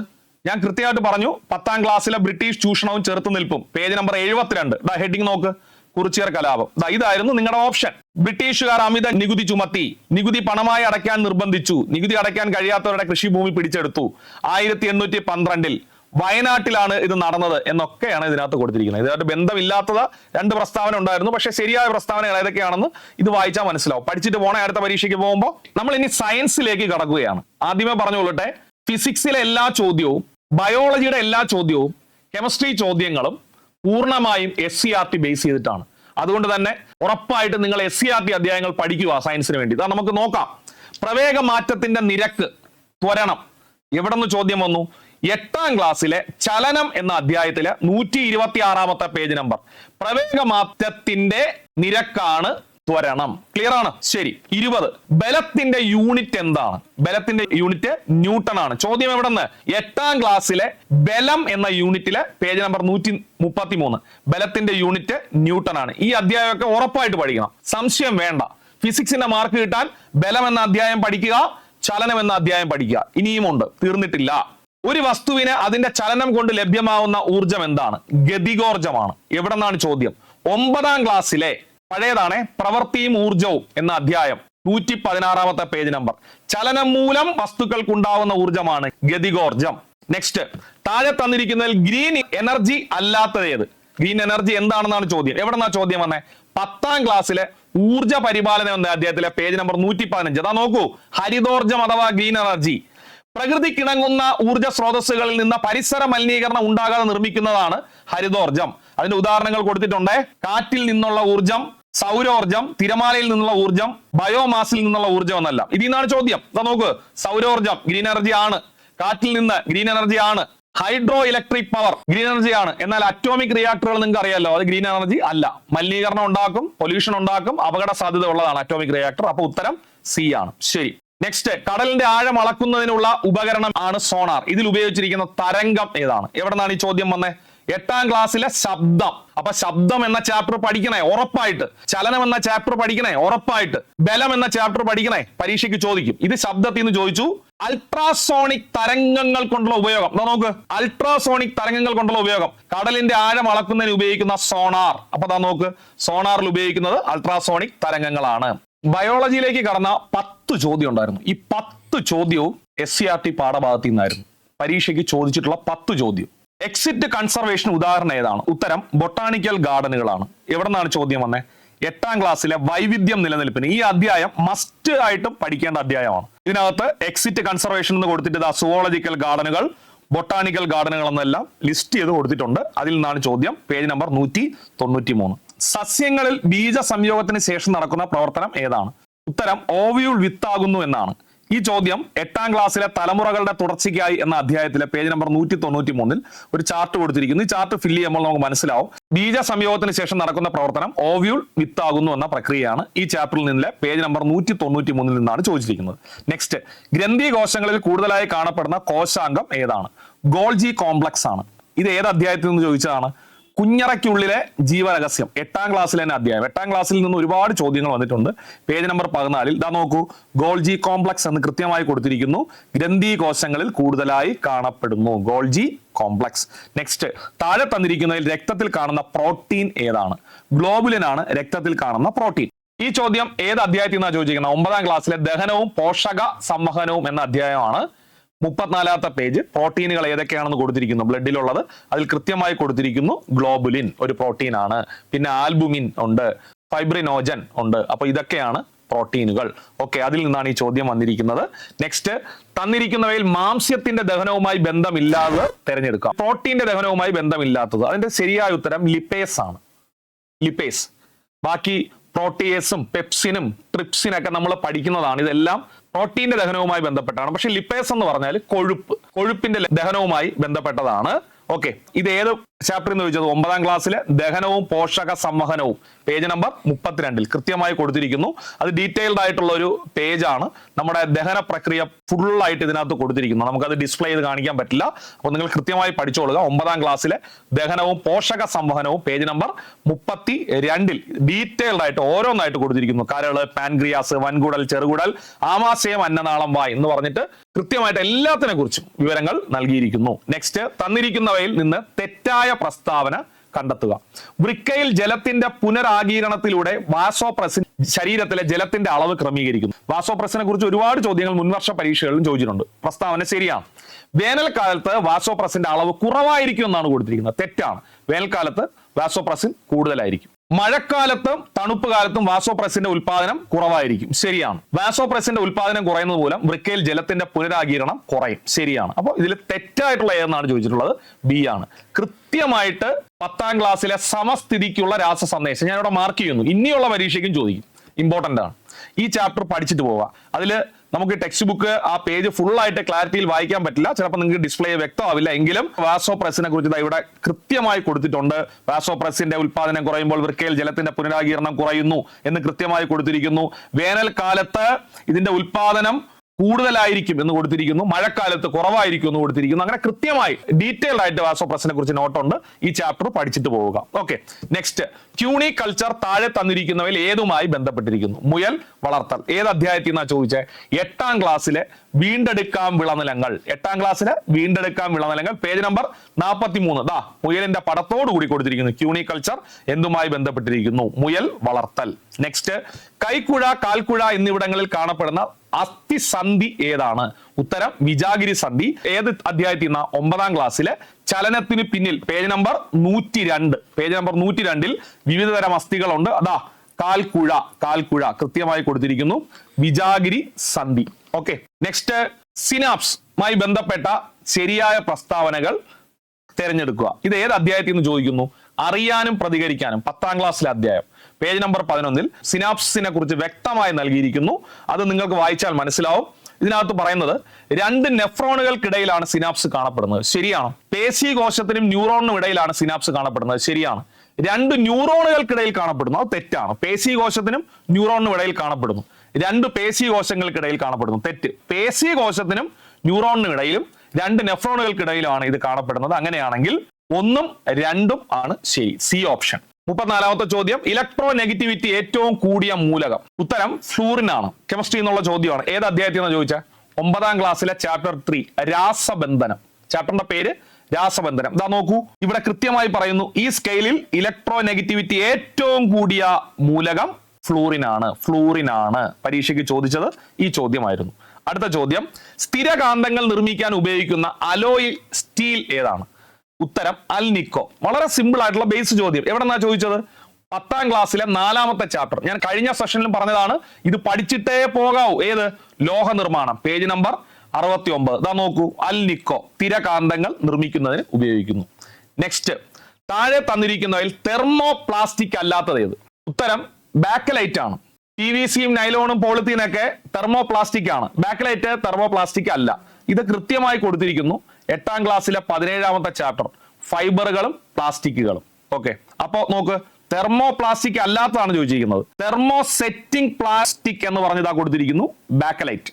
ഞാൻ കൃത്യമായിട്ട് പറഞ്ഞു പത്താം ക്ലാസ്സിലെ ബ്രിട്ടീഷ് ചൂഷണവും ചെറുത്തു നിൽപ്പും. പേജ് നമ്പർ എഴുപത്തിരണ്ട്. ദാ ഹെഡിങ് നോക്ക്. കുറിച്ചിയർ കലാപം. ദാ ഇതായിരുന്നു നിങ്ങളുടെ ഓപ്ഷൻ. ബ്രിട്ടീഷുകാർ അമിത നികുതി ചുമത്തി നികുതി പണമായി അടയ്ക്കാൻ നിർബന്ധിച്ചു നികുതി അടയ്ക്കാൻ കഴിയാത്തവരുടെ കൃഷിഭൂമി പിടിച്ചെടുത്തു. ആയിരത്തി എണ്ണൂറ്റി പന്ത്രണ്ടിൽ വയനാട്ടിലാണ് ഇത് നടന്നത് എന്നൊക്കെയാണ് ഇതിനകത്ത് കൊടുത്തിരിക്കുന്നത്. ഇതായിട്ട് ബന്ധമില്ലാത്തത് രണ്ട് പ്രസ്താവന ഉണ്ടായിരുന്നു. പക്ഷെ ശരിയായ പ്രസ്താവനകൾ ഏതൊക്കെയാണെന്ന് ഇത് വായിച്ചാൽ മനസ്സിലാവും. പഠിച്ചിട്ട് പോണേ അടുത്ത പരീക്ഷയ്ക്ക് പോകുമ്പോൾ നമ്മൾ ഇനി സയൻസിലേക്ക് കടക്കുകയാണ്. ആദ്യമേ പറഞ്ഞുകൊള്ളട്ടെ ഫിസിക്സിലെ എല്ലാ ചോദ്യവും ബയോളജിയുടെ എല്ലാ ചോദ്യവും കെമിസ്ട്രി ചോദ്യങ്ങളും പൂർണമായും S C R T base ചെയ്തിട്ടാണ്. അതുകൊണ്ട് തന്നെ ഉറപ്പായിട്ട് നിങ്ങൾ എസ് സി ആർ ടി അധ്യായങ്ങൾ പഠിക്കുക സയൻസിന് വേണ്ടി. ഇതാ നമുക്ക് നോക്കാം. പ്രവേഗ മാറ്റത്തിന്റെ നിരക്ക് ത്വരണം. എവിടെ നിന്ന് ചോദ്യം വന്നു? എട്ടാം ക്ലാസ്സിലെ ചലനം എന്ന അധ്യായത്തിലെ നൂറ്റി ഇരുപത്തി ആറാമത്തെ പേജ് നമ്പർ. പ്രവേഗമാറ്റത്തിന്റെ നിരക്കാണ് ത്വരണം. ക്ലിയർ ആണ്? ശരി. ഇരുപത്. ബലത്തിന്റെ യൂണിറ്റ് എന്താണ്? ബലത്തിന്റെ യൂണിറ്റ് ന്യൂട്ടൺ ആണ് ചോദ്യം എവിടെ നിന്ന് എട്ടാം ക്ലാസ്സിലെ ബലം എന്ന യൂണിറ്റിലെ പേജ് നമ്പർ നൂറ്റി മുപ്പത്തി മൂന്ന് ബലത്തിന്റെ യൂണിറ്റ് ന്യൂട്ടൺ ആണ് ഈ അധ്യായമൊക്കെ ഉറപ്പായിട്ട് പഠിക്കണം. സംശയം വേണ്ട. ഫിസിക്സിന്റെ മാർക്ക് കിട്ടാൻ ബലം എന്ന അധ്യായം പഠിക്കുക ചലനം എന്ന അധ്യായം പഠിക്കുക. ഇനിയും ഉണ്ട് തീർന്നിട്ടില്ല. ഒരു വസ്തുവിന് അതിന്റെ ചലനം കൊണ്ട് ലഭ്യമാവുന്ന ഊർജം എന്താണ്? ഗതികോർജമാണ് എവിടെ നിന്നാണ് ചോദ്യം? ഒമ്പതാം ക്ലാസ്സിലെ പഴയതാണ് പ്രവൃത്തിയും ഊർജവും എന്ന അധ്യായം. നൂറ്റി പതിനാറാമത്തെ പേജ് നമ്പർ ചലനം മൂലം വസ്തുക്കൾക്ക് വസ്തുക്കൾക്കുണ്ടാവുന്ന ഊർജമാണ് ഗതികോർജം നെക്സ്റ്റ് താഴെ തന്നിരിക്കുന്നതിൽ ഗ്രീൻ എനർജി അല്ലാത്തത് ഏത്? ഗ്രീൻ എനർജി എന്താണെന്നാണ് ചോദ്യം. എവിടെ നിന്നാ ചോദ്യം വന്നേ? പത്താം ക്ലാസ്സിലെ ഊർജ പരിപാലനം എന്ന അദ്ദേഹത്തിലെ പേജ് നമ്പർ നൂറ്റി പതിനഞ്ച് അതാ നോക്കൂ. ഹരിതോർജം അഥവാ ഗ്രീൻ എനർജി പ്രകൃതിക്കിണങ്ങുന്ന ഊർജ സ്രോതസ്സുകളിൽ നിന്ന് പരിസര മലിനീകരണം ഉണ്ടാകാതെ നിർമ്മിക്കുന്നതാണ് ഹരിതോർജം അതിന്റെ ഉദാഹരണങ്ങൾ കൊടുത്തിട്ടുണ്ട്. കാറ്റിൽ നിന്നുള്ള ഊർജം സൗരോർജം തിരമാലയിൽ നിന്നുള്ള ഊർജം ബയോമാസിൽ നിന്നുള്ള ഊർജം എന്നല്ല. ഇതിൽ നിന്നാണ് ചോദ്യം. ഇതാ നോക്ക്. സൗരോർജം ഗ്രീൻ എനർജി ആണ്. കാറ്റിൽ നിന്ന് ഗ്രീൻ എനർജി ആണ്. Hydro electric power green energy ആണ്. എന്നാൽ അറ്റോമിക് റിയാക്ടറുകൾ നിങ്ങൾക്ക് അറിയാലോ അത് ഗ്രീൻ എനർജി അല്ല. മലിനീകരണം ഉണ്ടാക്കും പൊല്യൂഷൻ ഉണ്ടാക്കും അപകട സാധ്യത ഉള്ളതാണ് അറ്റോമിക് റിയാക്ടർ. അപ്പൊ ഉത്തരം സി ആണ്. ശരി. നെക്സ്റ്റ് കടലിന്റെ ആഴം അളക്കുന്നതിനുള്ള ഉപകരണം ആണ് സോണാർ ഇതിൽ ഉപയോഗിച്ചിരിക്കുന്ന തരംഗം ഏതാണ്? എവിടെ നിന്നാണ് ഈ ചോദ്യം വന്നത് എട്ടാം ക്ലാസ്സിലെ ശബ്ദം. അപ്പൊ ശബ്ദം എന്ന ചാപ്റ്റർ പഠിക്കണേ ഉറപ്പായിട്ട്. ചലനം എന്ന ചാപ്റ്റർ പഠിക്കണേ ഉറപ്പായിട്ട്. ബലം എന്ന ചാപ്റ്റർ പഠിക്കണേ പരീക്ഷയ്ക്ക് ചോദിക്കും. ഇത് ശബ്ദത്തിൽ നിന്ന് ചോദിച്ചു. അൾട്രാസോണിക് തരംഗങ്ങൾ കൊണ്ടുള്ള ഉപയോഗം. എന്താ നോക്ക്. അൾട്രാസോണിക് തരംഗങ്ങൾ കൊണ്ടുള്ള ഉപയോഗം. കടലിന്റെ ആഴം അളക്കുന്നതിന് ഉപയോഗിക്കുന്ന സോണാർ അപ്പൊ നോക്ക്. സോണാറിൽ ഉപയോഗിക്കുന്നത് അൾട്രാസോണിക് തരംഗങ്ങളാണ്. ബയോളജിയിലേക്ക് കടന്ന പത്ത് ചോദ്യം ഉണ്ടായിരുന്നു. ഈ പത്ത് ചോദ്യവും എസ് സി ആർ ടി പാഠഭാഗത്തിൽ നിന്നായിരുന്നു. പരീക്ഷയ്ക്ക് ചോദിച്ചിട്ടുള്ള പത്ത് ചോദ്യം. എക്സിറ്റ് കൺസർവേഷൻ ഉദാഹരണം ഏതാണ്? ഉത്തരം ബൊട്ടാണിക്കൽ ഗാർഡനുകളാണ് എവിടെ നിന്നാണ് ചോദ്യം വന്നേ? എട്ടാം ക്ലാസ്സിലെ വൈവിധ്യം നിലനിൽപ്പിന്. ഈ അധ്യായം മസ്റ്റ് ആയിട്ട് പഠിക്കേണ്ട അധ്യായമാണ്. ഇതിനകത്ത് എക്സിറ്റ് കൺസർവേഷൻ എന്ന് കൊടുത്തിട്ട് സുവോളജിക്കൽ ഗാർഡനുകൾ ബൊട്ടാണിക്കൽ ഗാർഡനുകൾ എന്നെല്ലാം ലിസ്റ്റ് ചെയ്ത് കൊടുത്തിട്ടുണ്ട്. അതിൽ നിന്നാണ് ചോദ്യം. പേജ് നമ്പർ നൂറ്റി തൊണ്ണൂറ്റി മൂന്ന് സസ്യങ്ങളിൽ ബീജ സംയോഗത്തിന് ശേഷം നടക്കുന്ന പ്രവർത്തനം ഏതാണ്? ഉത്തരം ഓവിയുൾ വിത്താകുന്നു എന്നാണ്. ഈ ചോദ്യം എട്ടാം ക്ലാസ്സിലെ തലമുറകളുടെ തുടർച്ചയ്ക്കായി എന്ന അധ്യായത്തിലെ പേജ് നമ്പർ നൂറ്റി തൊണ്ണൂറ്റി മൂന്നിൽ ഒരു ചാർട്ട് കൊടുത്തിരിക്കുന്നു. ഈ ചാർട്ട് ഫില്ല് ചെയ്യുമ്പോൾ നമുക്ക് മനസ്സിലാവും. ബീജ സംയോഗത്തിന് ശേഷം നടക്കുന്ന പ്രവർത്തനം ഓവ്യൂൾ വിത്താകുന്നു എന്ന പ്രക്രിയയാണ് ഈ ചാപ്റ്ററിൽ നിന്നിലെ പേജ് നമ്പർ നൂറ്റി തൊണ്ണൂറ്റി മൂന്നിൽ നിന്നാണ് ചോദിച്ചിരിക്കുന്നത്. നെക്സ്റ്റ് ഗ്രന്ഥി കോശങ്ങളിൽ കൂടുതലായി കാണപ്പെടുന്ന കോശാംഗം ഏതാണ്? ഗോൾജി കോംപ്ലക്സ് ആണ് ഇത് ഏത് അധ്യായത്തിൽ നിന്ന് ചോദിച്ചതാണ്? കുഞ്ഞറയ്ക്കുള്ളിലെ ജീവരഹസ്യം. എട്ടാം ക്ലാസ്സിലെ തന്നെ അധ്യായം. എട്ടാം ക്ലാസ്സിൽ നിന്ന് ഒരുപാട് ചോദ്യങ്ങൾ വന്നിട്ടുണ്ട്. പേജ് നമ്പർ പതിനാലിൽ ഇതാ നോക്കൂ. ഗോൾജി കോംപ്ലക്സ് എന്ന് കൃത്യമായി കൊടുത്തിരിക്കുന്നു. ഗ്രന്ഥി കോശങ്ങളിൽ കൂടുതലായി കാണപ്പെടുന്നു. ഗോൾജി കോംപ്ലക്സ് നെക്സ്റ്റ് താഴെ തന്നിരിക്കുന്നതിൽ രക്തത്തിൽ കാണുന്ന പ്രോട്ടീൻ ഏതാണ്? ഗ്ലോബുലിൻ ആണ് രക്തത്തിൽ കാണുന്ന പ്രോട്ടീൻ ഈ ചോദ്യം ഏത് അധ്യായത്തിൽ നിന്നാണ് ചോദിച്ചിരിക്കുന്നത്? ഒമ്പതാം ക്ലാസ്സിലെ ദഹനവും പോഷക സംവഹനവും എന്ന അധ്യായമാണ് മുപ്പത്തിനാലാമത്തെ പേജ് പ്രോട്ടീനുകൾ ഏതൊക്കെയാണെന്ന് കൊടുത്തിരിക്കുന്നു. ബ്ലഡിലുള്ളത്. അതിൽ കൃത്യമായി കൊടുത്തിരിക്കുന്നു ഗ്ലോബുലിൻ ഒരു പ്രോട്ടീൻ ആണ് പിന്നെ ആൽബുമിൻ ഉണ്ട്. ഫൈബ്രിനോജൻ ഉണ്ട്. അപ്പോൾ ഇതൊക്കെയാണ് പ്രോട്ടീനുകൾ. ഓക്കെ അതിൽ നിന്നാണ് ഈ ചോദ്യം വന്നിരിക്കുന്നത്. നെക്സ്റ്റ് തന്നിരിക്കുന്നവയിൽ മാംസ്യത്തിന്റെ ദഹനവുമായി ബന്ധമില്ലാതെ തിരഞ്ഞെടുക്കാം. പ്രോട്ടീന്റെ ദഹനവുമായി ബന്ധമില്ലാത്തത്. അതിന്റെ ശരിയായ ഉത്തരം ലിപ്പേസ് ആണ്. ലിപ്പേസ്. ബാക്കി പ്രോട്ടിയേസും പെപ്സിനും ട്രിപ്സിനൊക്കെ നമ്മൾ പഠിക്കുന്നതാണ്. ഇതെല്ലാം പ്രോട്ടീന്റെ ദഹനവുമായി ബന്ധപ്പെട്ടാണ്. പക്ഷെ ലിപ്പേസ് എന്ന് പറഞ്ഞാൽ കൊഴുപ്പ്. കൊഴുപ്പിന്റെ ദഹനവുമായി ബന്ധപ്പെട്ടതാണ്. ഓക്കെ ഇത് ഏത് ചാപ്റ്റർ എന്ന് ചോദിച്ചത്? ഒമ്പതാം ക്ലാസ്സിലെ ദഹനവും പോഷക സംവഹനവും. പേജ് നമ്പർ മുപ്പത്തിരണ്ടിൽ കൃത്യമായി കൊടുത്തിരിക്കുന്നു. അത് ഡീറ്റെയിൽഡ് ആയിട്ടുള്ള ഒരു പേജാണ് നമ്മുടെ ദഹന പ്രക്രിയ ഫുള്ളായിട്ട് ഇതിനകത്ത് കൊടുത്തിരിക്കുന്നു. നമുക്കത് ഡിസ്പ്ലേ ചെയ്ത് കാണിക്കാൻ പറ്റില്ല. അപ്പോൾ നിങ്ങൾ കൃത്യമായി പഠിച്ചോളുക. ഒമ്പതാം ക്ലാസ്സിലെ ദഹനവും പോഷക സംവഹനവും പേജ് നമ്പർ മുപ്പത്തി രണ്ടിൽ ഡീറ്റെയിൽഡ് ആയിട്ട് ഓരോന്നായിട്ട് കൊടുത്തിരിക്കുന്നു. കരൾ പാൻക്രിയാസ് വൻകുടൽ ചെറുകുടൽ ആമാശയം അന്നനാളം വായ് എന്ന് പറഞ്ഞിട്ട് കൃത്യമായിട്ട് എല്ലാത്തിനെ കുറിച്ചും വിവരങ്ങൾ നൽകിയിരിക്കുന്നു. നെക്സ്റ്റ് തന്നിരിക്കുന്നവയിൽ നിന്ന് തെറ്റായ പ്രസ്താവന കണ്ടെത്തുക. വൃക്കയിൽ ജലത്തിന്റെ പുനരാഗീരണത്തിലൂടെ വാസോപ്രസിൻ ശരീരത്തിലെ ജലത്തിന്റെ അളവ് ക്രമീകരിക്കുന്നു. വാസോപ്രസിനെ കുറിച്ച് ഒരുപാട് ചോദ്യങ്ങൾ മുൻവർഷ പരീക്ഷകളിലും ചോദിച്ചിട്ടുണ്ട്. പ്രസ്താവന ശരിയാണ്. വേനൽക്കാലത്ത് വാസോപ്രസിന്റെ അളവ് കുറവായിരിക്കും എന്നാണ് കൊടുത്തിരിക്കുന്നത്. തെറ്റാണ്. വേനൽക്കാലത്ത് വാസോപ്രസിൻ കൂടുതലായിരിക്കും. മഴക്കാലത്തും തണുപ്പ് കാലത്തും വാസോപ്രസിന്റെ ഉൽപാദനം കുറവായിരിക്കും. ശരിയാണ്. വാസോപ്രസിന്റെ ഉൽപാദനം കുറയുന്നത് മൂലം വൃക്കയിൽ ജലത്തിന്റെ പുനരാഗീരണം കുറയും. ശരിയാണ്. അപ്പോൾ ഇതിൽ തെറ്റായിട്ടുള്ള ഏതെന്നാണ് ചോദിച്ചിട്ടുള്ളത്? ബി ആണ്. കൃത്യമായിട്ട് പത്താം ക്ലാസ്സിലെ സമസ്ഥിതിക്കുള്ള രാസ സന്ദേശം ഞാനിവിടെ മാർക്ക് ചെയ്യുന്നു. ഇനിയുള്ള പരീക്ഷയ്ക്കും ചോദിക്കും. ഇമ്പോർട്ടന്റ് ആണ്. ഈ ചാപ്റ്റർ പഠിച്ചിട്ട് പോവുക. അതിൽ നമുക്ക് ടെക്സ്റ്റ് ബുക്ക് ആ പേജ് ഫുൾ ആയിട്ട് ക്ലാരിറ്റിയിൽ വായിക്കാൻ പറ്റില്ല. ചിലപ്പോൾ നിങ്ങൾക്ക് ഡിസ്പ്ലേ വ്യക്തമാവില്ല എങ്കിലും വാസോ പ്രസിനെ കുറിച്ച് ഇവിടെ കൃത്യമായി കൊടുത്തിട്ടുണ്ട്. വാസോ പ്രസിന്റെ ഉൽപാദനം കുറയുമ്പോൾ വൃക്കയിൽ ജലത്തിന്റെ പുനരാകീരണം കുറയുന്നു എന്ന് കൃത്യമായി കൊടുത്തിരിക്കുന്നു. വേനൽക്കാലത്ത് ഇതിന്റെ ഉൽപാദനം കൂടുതലായിരിക്കും എന്ന് കൊടുത്തിരിക്കുന്നു. മഴക്കാലത്ത് കുറവായിരിക്കും എന്ന് കൊടുത്തിരിക്കുന്നു. അങ്ങനെ കൃത്യമായി ഡീറ്റെയിൽഡ് ആയിട്ട് വാസോപ്രസിനെ കുറിച്ച് നോട്ടുണ്ട് ഈ ചാപ്റ്റർ പഠിച്ചിട്ട് പോവുക. ഓക്കെ നെക്സ്റ്റ് ക്യൂണി കൾച്ചർ താഴെ തന്നിരിക്കുന്നവയിൽ ഏതുമായി ബന്ധപ്പെട്ടിരിക്കുന്നു? മുയൽ വളർത്തൽ. ഏത് അധ്യായത്തിൽ നിന്നാ ചോദിച്ചത് എട്ടാം ക്ലാസ്സിലെ വീണ്ടെടുക്കാം വിളനിലങ്ങൾ. എട്ടാം ക്ലാസ്സിലെ വീണ്ടെടുക്കാം വിളനിലങ്ങൾ. പേജ് നമ്പർ നാൽപ്പത്തി മൂന്ന് ദാ മുയലിന്റെ പടത്തോടു കൂടി കൊടുത്തിരിക്കുന്നു. ക്യൂണി കൾച്ചർ എന്തുമായി ബന്ധപ്പെട്ടിരിക്കുന്നു? മുയൽ വളർത്തൽ. നെക്സ്റ്റ് കൈക്കുഴ കാൽക്കുഴ എന്നിവിടങ്ങളിൽ കാണപ്പെടുന്ന അസ്ഥിസന്ധി ഏതാണ്? ഉത്തരം വിജാഗിരി സന്ധി. ഏത് അധ്യായത്തിൽ നിന്ന? ഒമ്പതാം ക്ലാസ്സിലെ ചലനത്തിന് പിന്നിൽ പേജ് നമ്പർ നൂറ്റി രണ്ട് പേജ് നമ്പർ നൂറ്റി രണ്ടിൽ വിവിധ തരം അസ്ഥികളുണ്ട്. അതാ കാൽക്കുഴ കാൽക്കുഴ കൃത്യമായി കൊടുത്തിരിക്കുന്നു. വിജാഗിരി സന്ധി. ഓക്കെ നെക്സ്റ്റ് സിനാപ്സുമായി ബന്ധപ്പെട്ട ശരിയായ പ്രസ്താവനകൾ തിരഞ്ഞെടുക്കുക. ഇത് ഏത് അധ്യായത്തിൽ നിന്ന് ചോദിക്കുന്നു? അറിയാനും പ്രതികരിക്കാനും. പത്താം ക്ലാസ്സിലെ അധ്യായം. പേജ് നമ്പർ പതിനൊന്നിൽ സിനാപ്സിനെ കുറിച്ച് വ്യക്തമായി നൽകിയിരിക്കുന്നു. അത് നിങ്ങൾക്ക് വായിച്ചാൽ മനസ്സിലാവും. ഇതിനകത്ത് പറയുന്നത് രണ്ട് നെഫ്രോണുകൾക്കിടയിലാണ് സിനാപ്സ് കാണപ്പെടുന്നത്. ശരിയാണ്? പേശി കോശത്തിനും ന്യൂറോണിനും ഇടയിലാണ് സിനാപ്സ് കാണപ്പെടുന്നത്. ശരിയാണ്. രണ്ട് ന്യൂറോണുകൾക്കിടയിൽ കാണപ്പെടുന്നു. അത് തെറ്റാണ്. പേശി കോശത്തിനും ന്യൂറോണിനും ഇടയിൽ കാണപ്പെടുന്നു. രണ്ട് പേശി കോശങ്ങൾക്കിടയിൽ കാണപ്പെടുന്നു. തെറ്റ്. പേശി കോശത്തിനും ന്യൂറോണിനും ഇടയിലും രണ്ട് നെഫ്രോണുകൾക്കിടയിലുമാണ് ഇത് കാണപ്പെടുന്നത്. അങ്ങനെയാണെങ്കിൽ ഒന്നും രണ്ടും ആണ് ശരി. C option. മുപ്പത്തിനാലാമത്തെ ചോദ്യം. ഇലക്ട്രോ നെഗറ്റിവിറ്റി ഏറ്റവും കൂടിയ മൂലകം. ഉത്തരം ഫ്ലൂറിൻ ആണ് കെമിസ്ട്രി എന്നുള്ള ചോദ്യമാണ്. ഏത് അധ്യായത്തിൽ നിന്ന് ചോദിച്ചാൽ ഒമ്പതാം ക്ലാസ്സിലെ ചാപ്റ്റർ ത്രീ രാസബന്ധനം. ചാപ്റ്ററിന്റെ പേര് രാസബന്ധനം. ഇതാ നോക്കൂ. ഇവിടെ കൃത്യമായി പറയുന്നു ഈ സ്കെയിലിൽ ഇലക്ട്രോ നെഗറ്റിവിറ്റി ഏറ്റവും കൂടിയ മൂലകം ഫ്ലൂറിൻ ആണ് പരീക്ഷയ്ക്ക് ചോദിച്ചത് ഈ ചോദ്യമായിരുന്നു. അടുത്ത ചോദ്യം സ്ഥിരകാന്തങ്ങൾ നിർമ്മിക്കാൻ ഉപയോഗിക്കുന്ന അലോയ് സ്റ്റീൽ ഏതാണ്? ഉത്തരം അൽ നിക്കോ. വളരെ സിമ്പിൾ ആയിട്ടുള്ള ബേസ് ചോദ്യം. എവിടെ നിന്നാ ചോദിച്ചത്? പത്താം ക്ലാസ്സിലെ നാലാമത്തെ ചാപ്റ്റർ ഞാൻ കഴിഞ്ഞ സെഷനിലും പറഞ്ഞതാണ് ഇത് പഠിച്ചിട്ടേ പോകാവൂ. ഏത്? ലോഹ നിർമ്മാണം. പേജ് നമ്പർ അറുപത്തി ഒമ്പത് ഇതാ നോക്കൂ. അൽ നിക്കോ. തിരകാന്തങ്ങൾ നിർമ്മിക്കുന്നതിന് ഉപയോഗിക്കുന്നു. നെക്സ്റ്റ് താഴെ തന്നിരിക്കുന്നതിൽ തെർമോ പ്ലാസ്റ്റിക് അല്ലാത്തത് ഏത്? ഉത്തരം ബാക്കലൈറ്റ് ആണ്. പി വി സിയും നൈലോണും പോളിത്തീനൊക്കെ തെർമോ പ്ലാസ്റ്റിക് ആണ്. ബാക്കലൈറ്റ് തെർമോ പ്ലാസ്റ്റിക് അല്ല. ഇത് കൃത്യമായി കൊടുത്തിരിക്കുന്നു. എട്ടാം ക്ലാസ്സിലെ പതിനേഴാമത്തെ ചാപ്റ്റർ ഫൈബറുകളും പ്ലാസ്റ്റിക്കുകളും ഓക്കെ അപ്പോ നോക്ക് തെർമോ പ്ലാസ്റ്റിക് അല്ലാത്തതാണ് ചോദിച്ചിരിക്കുന്നത്. തെർമോ സെറ്റിംഗ് പ്ലാസ്റ്റിക് എന്ന് പറഞ്ഞതാ കൊടുത്തിരിക്കുന്നു bakelite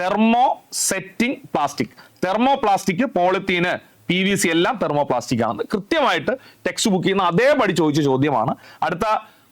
thermo setting plastic thermo plastic പോളിത്തീന് P V C എല്ലാം തെർമോ പ്ലാസ്റ്റിക് ആണ് കൃത്യമായിട്ട് ടെക്സ്റ്റ് ബുക്കിൽ നിന്ന് അതേപടി ചോദിച്ച ചോദ്യമാണ്. അടുത്ത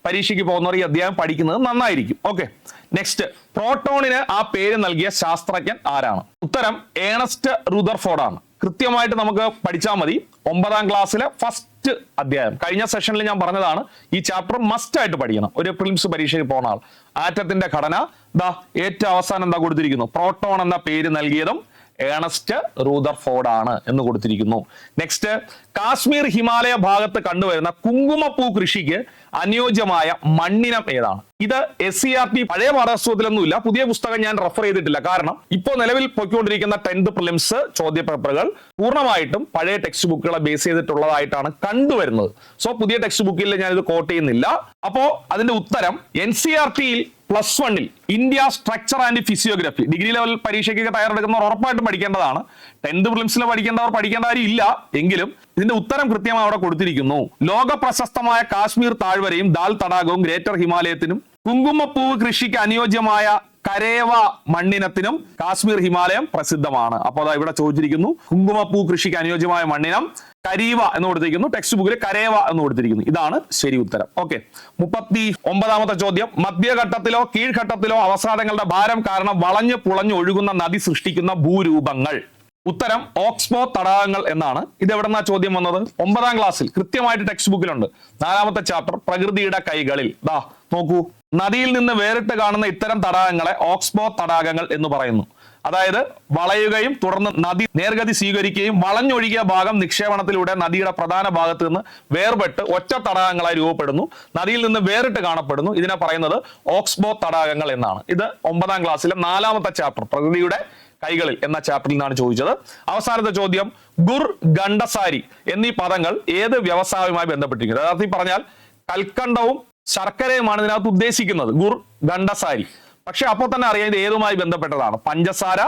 പരീക്ഷയ്ക്ക് പോകുന്നവർ ഈ അധ്യായം പഠിക്കുന്നത് നന്നായിരിക്കും. ഓക്കെ നെക്സ്റ്റ് പ്രോട്ടോണിന് ആ പേര് നൽകിയ ശാസ്ത്രജ്ഞൻ ആരാണ്? ഉത്തരം ഏണസ്റ്റ് റുദർഫോർഡ് ആണ് കൃത്യമായിട്ട് നമുക്ക് പഠിച്ചാൽ മതി. ഒമ്പതാം ക്ലാസ്സിലെ ഫസ്റ്റ് അധ്യായം. കഴിഞ്ഞ സെഷനിൽ ഞാൻ പറഞ്ഞതാണ് ഈ ചാപ്റ്റർ മസ്റ്റ് ആയിട്ട് പഠിക്കണം. ഒരു പ്രിലിംസ് പരീക്ഷയ്ക്ക് പോകുന്ന ആൾ. ആറ്റത്തിന്റെ ഘടന ദാ ഏറ്റവും അവസാനം എന്താ കൊടുത്തിരിക്കുന്നു? പ്രോട്ടോൺ എന്ന പേര് നൽകിയതും ഏണസ്റ്റ് റൂദർഫോർഡ് ആണ് എന്ന് കൊടുത്തിരിക്കുന്നു. നെക്സ്റ്റ് കാശ്മീർ ഹിമാലയ ഭാഗത്ത് കണ്ടുവരുന്ന കുങ്കുമപ്പൂ കൃഷിക്ക് അനുയോജ്യമായ മണ്ണിനം ഏതാണ്? ഇത് എസ് സി ആർ ടി പഴയ പാഠപുസ്തകത്തിലൊന്നുമില്ല. പുതിയ പുസ്തകം ഞാൻ റെഫർ ചെയ്തിട്ടില്ല. കാരണം ഇപ്പോൾ നിലവിൽ പൊയ്ക്കൊണ്ടിരിക്കുന്ന ടെൻത്ത് പ്രിലിംസ് ചോദ്യ പേപ്പറുകൾ പൂർണമായിട്ടും പഴയ ടെക്സ്റ്റ് ബുക്കുകളെ ബേസ് ചെയ്തിട്ടുള്ളതായിട്ടാണ് കണ്ടുവരുന്നത്. സോ പുതിയ ടെക്സ്റ്റ് ബുക്കിൽ ഞാൻ ഇത് കോട്ട് ചെയ്യുന്നില്ല. അപ്പോ അതിന്റെ ഉത്തരം എൻ സി ആർ ടിയിൽ പ്ലസ് വണ്ണിൽ India structure and physiography degree level പരീക്ഷയ്ക്ക് തയ്യാറെടുക്കുന്നവർ ഉറപ്പായിട്ടും പഠിക്കേണ്ടതാണ്. ടെൻത്ത് പ്രിലിംസിൽ പഠിക്കേണ്ടവർ പഠിക്കേണ്ട കാര്യം ഇല്ല എങ്കിലും ഇതിന്റെ ഉത്തരം കൃത്യമായി അവിടെ കൊടുത്തിരിക്കുന്നു. ലോക പ്രശസ്തമായ കാശ്മീർ താഴ്വരയും ദാൽ തടാകവും ഗ്രേറ്റർ ഹിമാലയത്തിനും കുങ്കുമപ്പൂവ് കൃഷിക്ക് അനുയോജ്യമായ കരേവ മണ്ണിനത്തിനും കാശ്മീർ ഹിമാലയം പ്രസിദ്ധമാണ്. അപ്പോൾ അതാ ഇവിടെ ചോദിച്ചിരിക്കുന്നു കുങ്കുമപ്പൂ കൃഷിക്ക് അനുയോജ്യമായ മണ്ണിനം കരീവ എന്ന് കൊടുത്തിരിക്കുന്നു ടെക്സ്റ്റ് ബുക്കിൽ കരേവ എന്ന് കൊടുത്തിരിക്കുന്നു. ഇതാണ് ശരി ഉത്തരം. ഓക്കെ. മുപ്പത്തി ഒമ്പതാമത്തെ ചോദ്യം. മധ്യഘട്ടത്തിലോ കീഴ്ഘട്ടത്തിലോ അവസാദങ്ങളുടെ ഭാരം കാരണം വളഞ്ഞു പുളഞ്ഞു ഒഴുകുന്ന നദി സൃഷ്ടിക്കുന്ന ഭൂരൂപങ്ങൾ. ഉത്തരം ഓക്സ്ബോ തടാകങ്ങൾ എന്നാണ്. ഇത് എവിടെന്നാ ചോദ്യം വന്നത്? ഒമ്പതാം ക്ലാസ്സിൽ. കൃത്യമായിട്ട് ടെക്സ്റ്റ് ബുക്കിലുണ്ട് നാലാമത്തെ ചാപ്റ്റർ പ്രകൃതിയുടെ കൈകളിൽ. ദാ നോക്കൂ. നദിയിൽ നിന്ന് വേറിട്ട് കാണുന്ന ഇത്തരം തടാകങ്ങളെ ഓക്സ്ബോ തടാകങ്ങൾ എന്ന് പറയുന്നു. അതായത് വളയുകയും തുടർന്ന് നദി നേർഗതി സ്വീകരിക്കുകയും വളഞ്ഞൊഴുകിയ ഭാഗം നിക്ഷേപണത്തിലൂടെ നദിയുടെ പ്രധാന ഭാഗത്ത് നിന്ന് വേർപെട്ട് ഒറ്റ തടാകങ്ങളായി രൂപപ്പെടുന്നു. നദിയിൽ നിന്ന് വേറിട്ട് കാണപ്പെടുന്നു. ഇതിനെ പറയുന്നത് ഓക്സ്ബോ തടാകങ്ങൾ എന്നാണ്. ഇത് ഒമ്പതാം ക്ലാസ്സിലെ നാലാമത്തെ ചാപ്റ്റർ പ്രകൃതിയുടെ കൈകളിൽ എന്ന ചാപ്റ്ററിൽ നിന്നാണ് ചോദിച്ചത്. അവസാനത്തെ ചോദ്യം ഗുർ ഗണ്ടസാരി എന്നീ പദങ്ങൾ ഏത് വ്യവസായവുമായി ബന്ധപ്പെട്ടിരിക്കുന്നു? യഥാർത്ഥത്തിൽ പറഞ്ഞാൽ കൽക്കണ്ടവും ശർക്കരയുമാണ് ഇതിനകത്ത് ഉദ്ദേശിക്കുന്നത്. ഗുർ ഗണ്ഡസാരി പക്ഷെ അപ്പോൾ തന്നെ അറിയാം ഇത് ഏതുമായി ബന്ധപ്പെട്ടതാണ്? പഞ്ചസാര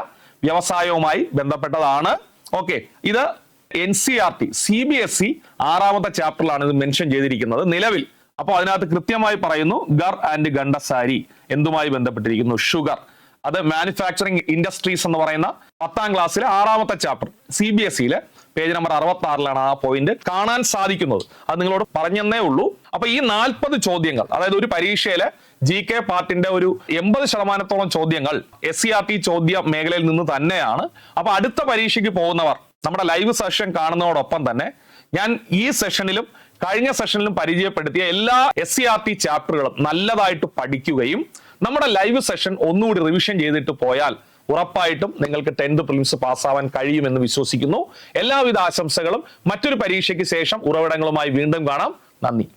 വ്യവസായവുമായി ബന്ധപ്പെട്ടതാണ്. ഓക്കെ ഇത് N C R T C B S E ആറാമത്തെ ചാപ്റ്ററിലാണ് ഇത് മെൻഷൻ ചെയ്തിരിക്കുന്നത് നിലവിൽ. അപ്പോൾ അതിനകത്ത് കൃത്യമായി പറയുന്നു ഗർ ആൻഡ് ഗണ്ടസാരി എന്തുമായി ബന്ധപ്പെട്ടിരിക്കുന്നു? ഷുഗർ. അത് മാനുഫാക്ചറിങ് ഇൻഡസ്ട്രീസ് എന്ന് പറയുന്ന പത്താം ക്ലാസ്സിലെ ആറാമത്തെ ചാപ്റ്റർ സി ബി എസ് ഇയിലെ പേജ് നമ്പർ അറുപത്തി ആറിലാണ് ആ പോയിന്റ് കാണാൻ സാധിക്കുന്നത്. അത് നിങ്ങളോട് പറഞ്ഞെന്നേ ഉള്ളൂ. അപ്പൊ ഈ നാൽപ്പത് ചോദ്യങ്ങൾ അതായത് ഒരു പരീക്ഷയിലെ ജി കെ പാർട്ടിന്റെ ഒരു എൺപത് ശതമാനത്തോളം ചോദ്യങ്ങൾ എസ് സി ആർ ടി ചോദ്യ മേഖലയിൽ നിന്ന് തന്നെയാണ്. അപ്പൊ അടുത്ത പരീക്ഷയ്ക്ക് പോകുന്നവർ നമ്മുടെ ലൈവ് സെഷൻ കാണുന്നതോടൊപ്പം തന്നെ ഞാൻ ഈ സെഷനിലും കഴിഞ്ഞ സെഷനിലും പരിചയപ്പെടുത്തിയ എല്ലാ എസ് സി ആർ ടി ചാപ്റ്ററുകളും നല്ലതായിട്ട് പഠിക്കുകയും നമ്മുടെ ലൈവ് സെഷൻ ഒന്നുകൂടി റിവിഷൻ ചെയ്തിട്ട് പോയാൽ ഉറപ്പായിട്ടും നിങ്ങൾക്ക് ടെൻത്ത് പ്രിലിംസ് പാസ്സാവാൻ കഴിയുമെന്ന് വിശ്വസിക്കുന്നു. എല്ലാവിധ ആശംസകളും മറ്റൊരു പരീക്ഷയ്ക്ക് ശേഷം ഉറവിടങ്ങളുമായി വീണ്ടും കാണാം. നന്ദി.